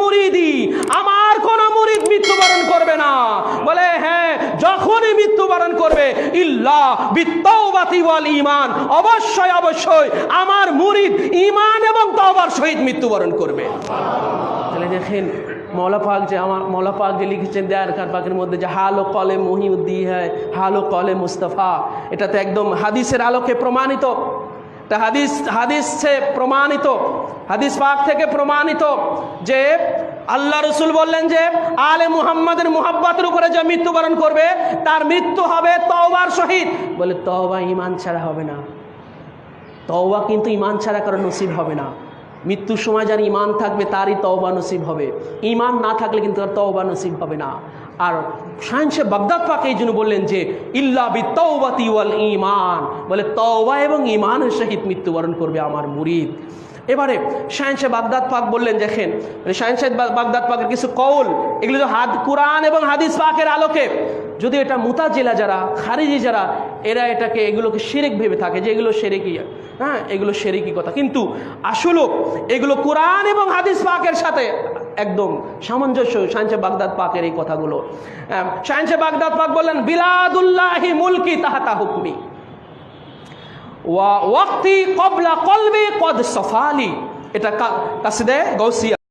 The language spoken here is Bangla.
মুরিদি, আমার কোন মুরিদ মৃত্যুবরণ করবে না। বলে হ্যাঁ যখনই মৃত্যুবরণ করবে, ইল্লা বিত্তৌবাতি ওয়াল ঈমান, অবশ্যই অবশ্যই আমার মুরিদ ঈমান এবং তওবার সহিত মৃত্যুবরণ করবে। তাহলে দেখেন মৌলা যে আমার মৌলা যে লিখেছেন দেয়ার কার পাকের মধ্যে যে হালো কলে মহিউদ্দি হ্যায়, হালো কলে মুস্তাফা, এটা তো একদম হাদিসের আলোকে প্রমাণিত। তা হাদিস হাদিস প্রমাণিত। হাদিস পাক থেকে প্রমাণিত যে আল্লাহ রসুল বললেন যে আলে মুহাম্মাদের মুহাব্বাতের উপরে যে মৃত্যুবরণ করবে, তার মৃত্যু হবে তওবার সহিত বলে, তওবা ইমান ছাড়া হবে না। তওবা কিন্তু ইমান ছাড়া কারও নসিব হবে না। মৃত্যুর সময় যার ইমান থাকবে, তারই তওবা নসিব হবে। ইমান না থাকলে কিন্তু তার তওবা নসিব হবে না। আর সায়েন্সে বাগদাদ পাক এই জন্য বললেন যে, ইল্লা বি তওবাতি ওয়াল ইমান বলে, তওবা এবং ইমানের সহিত মৃত্যুবরণ করবে আমার মুরিদ। এবারে সায়েন্সে বাগদাদ পাক বললেন, দেখেন সায়েন্সে বাগদাদ পাকের কিছু কৌল, এগুলো তো হাদ কোরআন এবং হাদিস পাকের আলোকে। যদি এটা মুতাজিলা যারা, খারিজি যারা, এরা এটাকে, এগুলোকে সেরেক ভেবে থাকে যে এগুলো সেরেকি হ্যাঁ এগুলো সেরেকি কথা। কিন্তু আসলেও এগুলো কোরআন এবং হাদিস পাকের সাথে একদম সামঞ্জস্য সায়েন্সে বাগদাদ পাকের এই কথাগুলো। সায়েন্সে বাগদাদ পাক বললেন, বিলাদুল্লাহি মুলকি তাহাতা হুকমি। ওয়া ওয়াক্তি কবলা কলবি কদ সফালি। এটা কাসিদে গৌসিয়া